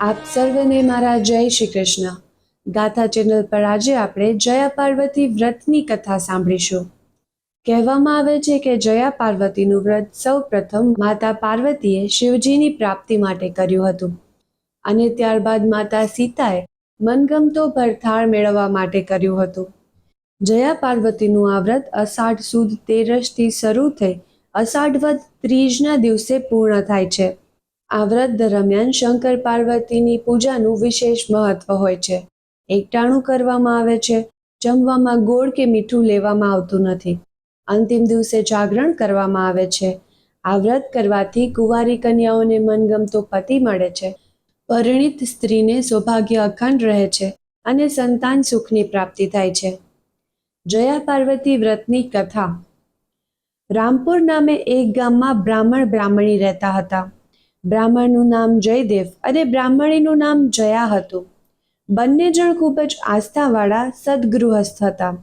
આપ સર્વને મારા જય શ્રી કૃષ્ણ. ગાથા ચેનલ પર આજે આપણે જયા પાર્વતી વ્રતની કથા સાંભળીશું. કહેવામાં આવે છે કે જયા પાર્વતીનું વ્રત સૌ પ્રથમ માતા પાર્વતીએ શિવજીની પ્રાપ્તિ માટે કર્યું હતું. અને ત્યારબાદ માતા સીતાએ મનગમતો ભરથાળ મેળવવા માટે કર્યું હતું. જયા પાર્વતીનું આ વ્રત અષાઢ સુદ તેરસથી શરૂ થઈ અષાઢ વદ ત્રીજના દિવસે પૂર્ણ થાય છે. આ વ્રત દરમિયાન શંકર પાર્વતીની પૂજાનું વિશેષ મહત્વ હોય છે. એકટાણું કરવામાં આવે છે. જમવામાં ગોળ કે મીઠું લેવામાં આવતું નથી. અંતિમ દિવસે જાગરણ કરવામાં આવે છે. આ વ્રત કરવાથી કુંવારી કન્યાઓને મનગમતો પતિ મળે છે. પરિણિત સ્ત્રીને સૌભાગ્ય અખંડ રહે છે અને સંતાન સુખની પ્રાપ્તિ થાય છે. જયા પાર્વતી વ્રતની કથા. રામપુર નામે એક ગામમાં બ્રાહ્મણ બ્રાહ્મણી રહેતા હતા. બ્રાહ્મણનું નામ જયદેવ અને બ્રાહ્મણીનું નામ જયા હતું. બંને જણ ખૂબ જ આસ્થાવાળા સદગૃહસ્થ હતા.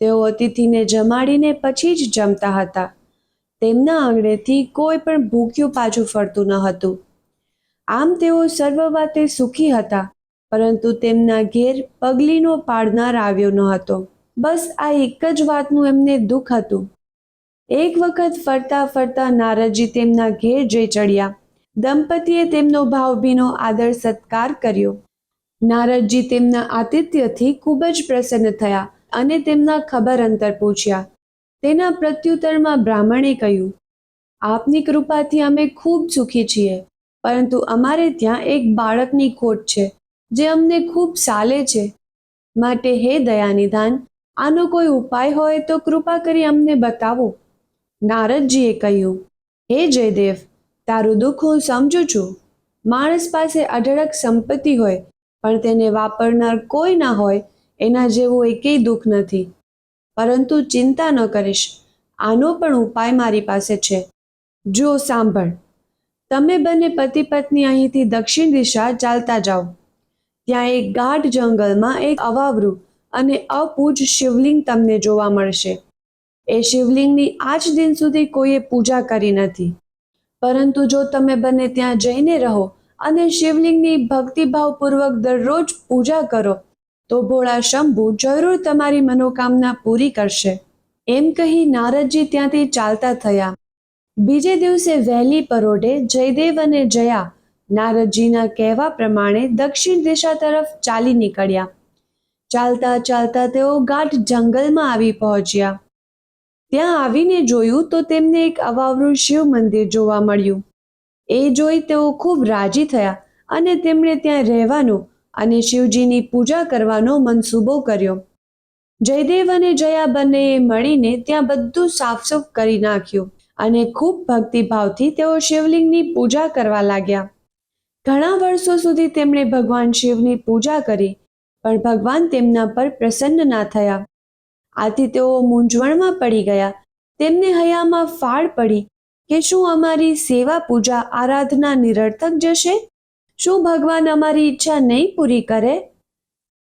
તેઓ અતિથિને જમાડીને પછી જ જમતા હતા. તેમના આંગણેથી કોઈ પણ ભૂખ્યું પાછું ફરતું ન હતું. આમ તેઓ સર્વ વાતે સુખી હતા, પરંતુ તેમના ઘેર પગલીનો પાડનાર આવ્યો ન હતો. બસ આ એક જ વાતનું એમને દુઃખ હતું. એક વખત ફરતા ફરતા નારદજી તેમના ઘેર જઈ ચડ્યા. દંપતીએ તેમનો ભાવભીનો આદર સત્કાર કર્યો. નારદજી તેમના આતિથ્યથી ખૂબ જ પ્રસન્ન થયા અને તેમના ખબર અંતર પૂછ્યા. તેના પ્રત્યુત્તરમાં બ્રાહ્મણે કહ્યું, આપની કૃપાથી અમે ખૂબ સુખી છીએ, પરંતુ અમારે ત્યાં એક બાળકની ખોટ છે, જે અમને ખૂબ સાલે છે. માટે હે દયાનિધાન, આનો કોઈ ઉપાય હોય તો કૃપા કરી અમને બતાવો. નારદજીએ કહ્યું, હે જયદેવ તારું દુઃખ હું સમજુ છું. માણસ પાસે અઢળક સંપત્તિ હોય, પણ તેને વાપરનાર કોઈ ના હોય, એના જેવું એકેય દુઃખ નથી. પરંતુ ચિંતા ન કરીશ, આનો પણ ઉપાય મારી પાસે છે. જો સાંભળ, તમે બંને પતિ પત્ની અહીંથી દક્ષિણ દિશા ચાલતા જાઓ. ત્યાં એક ગાઢ જંગલમાં એક અવાવરું અને અપૂજ શિવલિંગ તમને જોવા મળશે. એ શિવલિંગની આજ દિન સુધી કોઈએ પૂજા કરી નથી. પરંતુ જો તમે બંને ત્યાં જઈને રહો અને શિવલિંગની ભક્તિભાવપૂર્વક દરરોજ પૂજા કરો, તો ભોળા શંભુ જરૂર તમારી મનોકામના પૂરી કરશે. એમ કહી નારદજી ત્યાંથી ચાલતા થયા. બીજે દિવસે વહેલી પરોઢે જયદેવ અને જયા નારદજીના કહેવા પ્રમાણે દક્ષિણ દિશા તરફ ચાલી નીકળ્યા. ચાલતા ચાલતા તેઓ ગાઢ જંગલમાં આવી પહોંચ્યા. ત્યાં આવીને જોયું તો તેમને એક અવાવરું શિવ મંદિર જોવા મળ્યું. એ જોઈ તેઓ ખૂબ રાજી થયા અને તેમણે ત્યાં રહેવાનો અને શિવજીની પૂજા કરવાનો મનસૂબો કર્યો. જયદેવ અને જયા બંનેએ મળીને ત્યાં બધું સાફસૂફ કરી નાખ્યું અને ખૂબ ભક્તિભાવથી તેઓ શિવલિંગની પૂજા કરવા લાગ્યા. ઘણા વર્ષો સુધી તેમણે ભગવાન શિવની પૂજા કરી, પણ ભગવાન તેમના પર પ્રસન્ન ના થયા. આથી તેઓ મૂંઝવણમાં પડી ગયા. તેમને હયામાં ફાળ પડી કે શું અમારી સેવા પૂજા આરાધના નિરર્થક જશે? શું ભગવાન અમારી ઈચ્છા નહીં પૂરી કરે?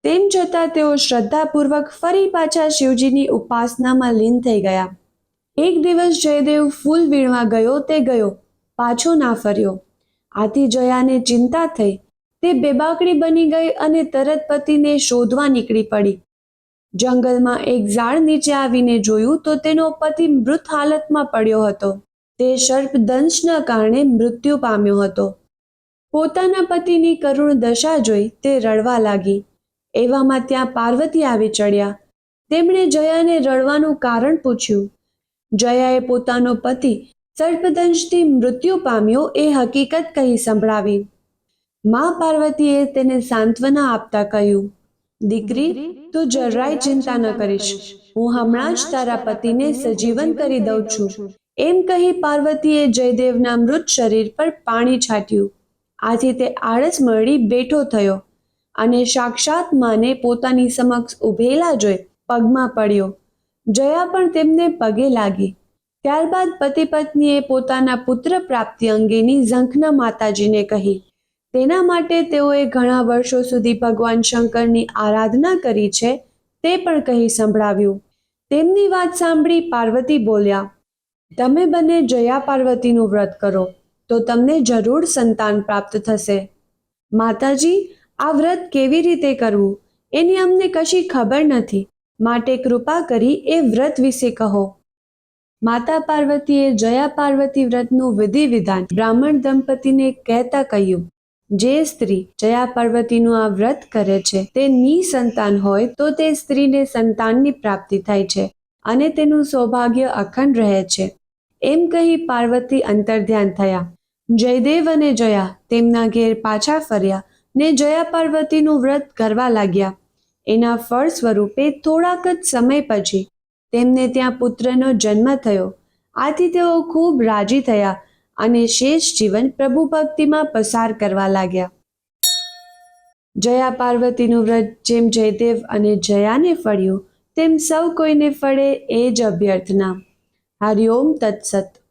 તેમ છતાં તેઓ શ્રદ્ધાપૂર્વક ફરી પાછા શિવજીની ઉપાસનામાં લીન થઈ ગયા. એક દિવસ જયદેવ ફૂલ વીણવા ગયો તે ગયો, પાછો ના ફર્યો. આથી જયાને ચિંતા થઈ. તે બેબાકડી બની ગઈ અને તરત પતિને શોધવા નીકળી પડી. જંગલમાં એક ઝાડ નીચે આવીને જોયું તો તેનો પતિ મૃત હાલતમાં પડ્યો હતો. તે સર્પ દંશના કારણે મૃત્યુ પામ્યો હતો. પોતાના પતિની કરુણ દશા જોઈ તે રડવા લાગી. એવામાં ત્યાં પાર્વતી આવી ચડ્યા. તેમણે જયાને રડવાનું કારણ પૂછ્યું. જયાએ પોતાનો પતિ સર્પદંશથી મૃત્યુ પામ્યો એ હકીકત કહી સંભળાવી. મા પાર્વતીએ તેને સાંત્વના આપતા કહ્યું દીકરી, તું જરાય ચિંતા ન કરીશ. હું હમણાં જ તારા પતિને સજીવન કરી દઉં છું. એમ કહી પાર્વતીએ જયદેવના મૃત શરીર પર પાણી છાટ્યું. આથી તે આળસ મળી બેઠો થયો અને સાક્ષાત માને પોતાની સમક્ષ ઉભેલા જોઈ પગમાં પડ્યો. જયા પણ તેમને પગે લાગી. ત્યારબાદ પતિ પત્નીએ પોતાના પુત્ર પ્રાપ્તિ અંગેની ઝંખના માતાજીને કહી તેના માટે તેઓએ ઘણા વર્ષો સુધી ભગવાન શંકરની આરાધના કરી છે, તે પણ કહી સંભળાવ્યું. તેમની વાત સાંભળી પાર્વતી બોલ્યા, તમે બંને જયા પાર્વતીનું વ્રત કરો, તો તમને જરૂર સંતાન પ્રાપ્ત થશે. માતાજી, આ વ્રત કેવી રીતે કરવું? એની અમને કશી ખબર નથી. માટે કૃપા કરી એ વ્રત વિશે કહો. માતા પાર્વતીએ જયા પાર્વતી વ્રતનું વિધિ વિધાન બ્રાહ્મણ દંપતીને કહેતા કહ્યું જે સ્ત્રી જયા પાર્વતીનું આ વ્રત કરે છે, તે નિસંતાન હોય તો તે સ્ત્રીને સંતાનની પ્રાપ્તિ થાય છે અને તેનું સૌભાગ્ય અખંડ રહે છે. એમ કહી પાર્વતી અંતર્ધ્યાન થયા. જયદેવ અને જયા તેમના ઘેર પાછા ફર્યા ને જયા પાર્વતીનું વ્રત કરવા લાગ્યા. એના ફળ સ્વરૂપે થોડાક જ સમય પછી તેમને ત્યાં પુત્રનો જન્મ થયો. આથી તેઓ ખૂબ રાજી થયા અને શેષ જીવન પ્રભુ ભક્તિમાં પસાર કરવા લાગ્યા. જયા પાર્વતીનું વ્રત જેમ જયદેવ અને જયાને ફળ્યું, તેમ સૌ કોઈને ફળે એ જ અભ્યર્થના. હરિઓમ તત્સત.